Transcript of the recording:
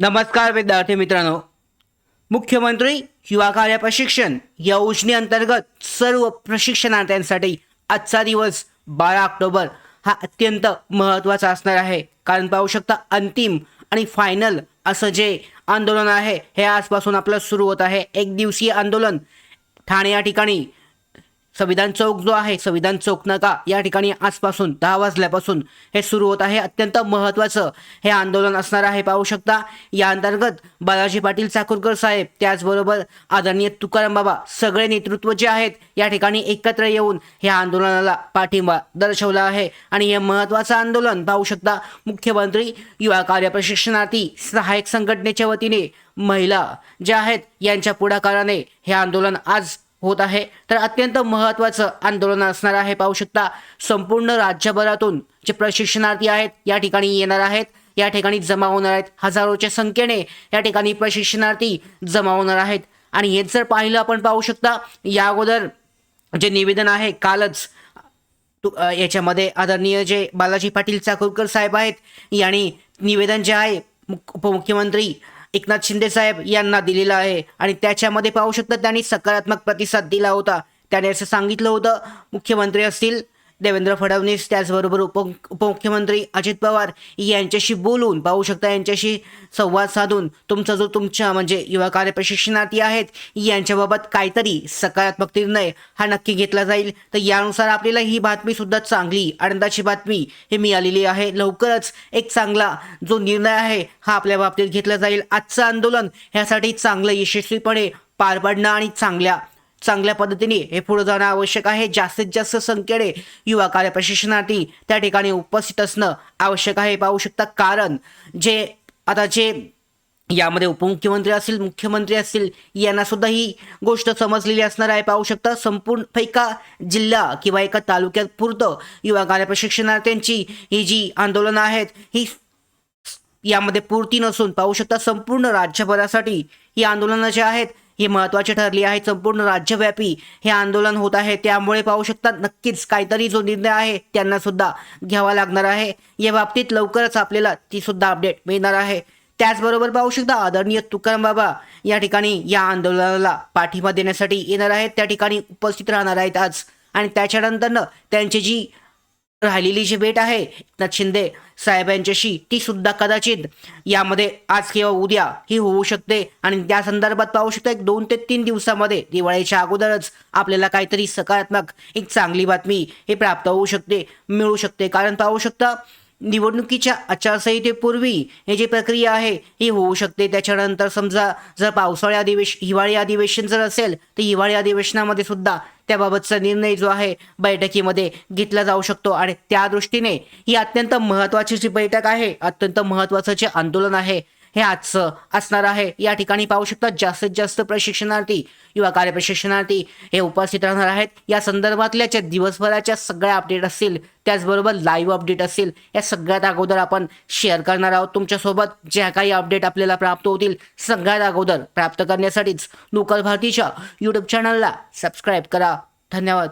नमस्कार विद्यार्थी मित्रांनो. मुख्यमंत्री युवा कार्य प्रशिक्षण या योजनेअंतर्गत सर्व प्रशिक्षणार्थ्यांसाठी आजचा दिवस बारा ऑक्टोबर हा अत्यंत महत्त्वाचा असणार आहे. कारण पाहू शकता अंतिम आणि फायनल असं जे आंदोलन आहे हे आजपासून आपलं सुरू होत आहे. एक दिवसीय आंदोलन ठाणे या ठिकाणी संविधान चौक जो आहे संविधान चौक नका या ठिकाणी आजपासून दहा वाजल्यापासून हे सुरू होत आहे. अत्यंत महत्त्वाचं हे आंदोलन असणार आहे. पाहू शकता या अंतर्गत बालाजी पाटील चाकूरकर साहेब त्याचबरोबर आदरणीय तुकाराम बाबा सगळे नेतृत्व जे आहेत या ठिकाणी एकत्र येऊन या आंदोलनाला पाठिंबा दर्शवला आहे. आणि हे महत्त्वाचं आंदोलन पाहू शकता मुख्यमंत्री युवा कार्य प्रशिक्षणार्थी सहाय्यक संघटनेच्या वतीने महिला ज्या आहेत यांच्या पुढाकाराने हे आंदोलन आज होत आहे. तर अत्यंत महत्त्वाचं आंदोलन असणार आहे. पाहू शकता संपूर्ण राज्यभरातून जे प्रशिक्षणार्थी आहेत या ठिकाणी येणार आहेत. या ठिकाणी जमा होणार आहेत. हजारोच्या संख्येने या ठिकाणी प्रशिक्षणार्थी जमा होणार आहेत. आणि हेच जर पाहिलं आपण पाहू शकता या अगोदर जे निवेदन आहे कालच तु- याच्यामध्ये आदरणीय जे बालाजी पाटील चाकूरकर साहेब आहेत यांनी निवेदन जे आहे मुख- उपमुख्यमंत्री एकनाथ शिंदे साहेब यांना दिलेलं आहे. आणि त्याच्यामध्ये पाहू शकता त्यांनी सकारात्मक प्रतिसाद दिला होता. त्याने असं सांगितलं होतं. मुख्यमंत्री असतील देवेंद्र फडणवीस त्याचबरोबर उप उपमुख्यमंत्री अजित पवार यांच्याशी बोलून पाहू शकता यांच्याशी संवाद साधून तुमचा जो तुमच्या म्हणजे युवा कार्य प्रशिक्षणार्थी आहेत यांच्याबाबत काहीतरी सकारात्मक निर्णय हा नक्की घेतला जाईल. तर यानुसार आपल्याला ही बातमी सुद्धा चांगली आनंदाची बातमी ही मिळालेली आहे. लवकरच एक चांगला जो निर्णय आहे हा आपल्या बाबतीत घेतला जाईल. आजचं आंदोलन ह्यासाठी चांगलं यशस्वीपणे पार पाडणं आणि चांगल्या चांगल्या पद्धतीने हे पुढे जाणं आवश्यक आहे. जास्तीत जास्त संख्येने युवा कार्य प्रशिक्षणार्थी त्या ठिकाणी उपस्थित असणं आवश्यक आहे. पाहू शकता. कारण जे आता जे यामध्ये उपमुख्यमंत्री असतील मुख्यमंत्री असतील यांना सुद्धा ही गोष्ट समजलेली असणार आहे. पाहू शकता संपूर्ण एका जिल्हा किंवा एका तालुक्यात पुरतं युवा कार्य प्रशिक्षणार्थ्यांची ही जी आंदोलनं आहेत ही यामध्ये पूर्ती नसून पाहू शकता संपूर्ण राज्यभरासाठी ही आंदोलनं जे आहेत ही महत्त्वाची ठरली आहे. संपूर्ण राज्यव्यापी हे आंदोलन होत आहे. त्यामुळे पाहू शकतात नक्कीच काहीतरी जो निर्णय आहे त्यांना सुद्धा घ्यावा लागणार आहे. या बाबतीत लवकरच आपल्याला ती सुद्धा अपडेट मिळणार आहे. त्याचबरोबर पाहू शकता आदरणीय तुकाराम बाबा या ठिकाणी या आंदोलनाला पाठिंबा देण्यासाठी येणार आहेत. त्या ठिकाणी उपस्थित राहणार आहेत आज. आणि त्याच्यानंतरनं त्यांची जी राहिलेली जी भेट आहे एकनाथ शिंदे साहेबांच्याशी ती सुद्धा कदाचित यामध्ये आज किंवा उद्या ही होऊ शकते. आणि त्या संदर्भात पाहू शकता एक दोन ते तीन दिवसामध्ये दिवाळीच्या अगोदरच आपल्याला काहीतरी सकारात्मक एक चांगली बातमी हे प्राप्त होऊ शकते मिळू शकते. कारण पाहू शकता निवडणुकीच्या आचारसंहितेपूर्वी ही जी प्रक्रिया आहे ही होऊ शकते. त्याच्यानंतर समजा जर पावसाळी अधिवेश हिवाळी अधिवेशन जर असेल तर हिवाळी अधिवेशनामध्ये सुद्धा त्याबाबतचा निर्णय जो आहे बैठकीमध्ये घेतला जाऊ शकतो. आणि त्या दृष्टीने ही अत्यंत महत्त्वाची जी बैठक आहे अत्यंत महत्त्वाचं जे आंदोलन आहे हे आजचं असणार आहे. या ठिकाणी पाहू शकता जास्तीत जास्त प्रशिक्षणार्थी युवा कार्य प्रशिक्षणार्थी हे उपस्थित राहणार आहेत. या संदर्भातल्या ज्या दिवसभराच्या सगळ्या अपडेट असतील त्याचबरोबर लाईव्ह अपडेट असतील या सगळ्यात अगोदर आपण शेअर करणार आहोत. तुमच्यासोबत ज्या काही अपडेट आपल्याला प्राप्त होतील सगळ्यात अगोदर प्राप्त करण्यासाठीच लोकल भारतीच्या यूट्यूब चॅनलला सबस्क्राईब करा. धन्यवाद.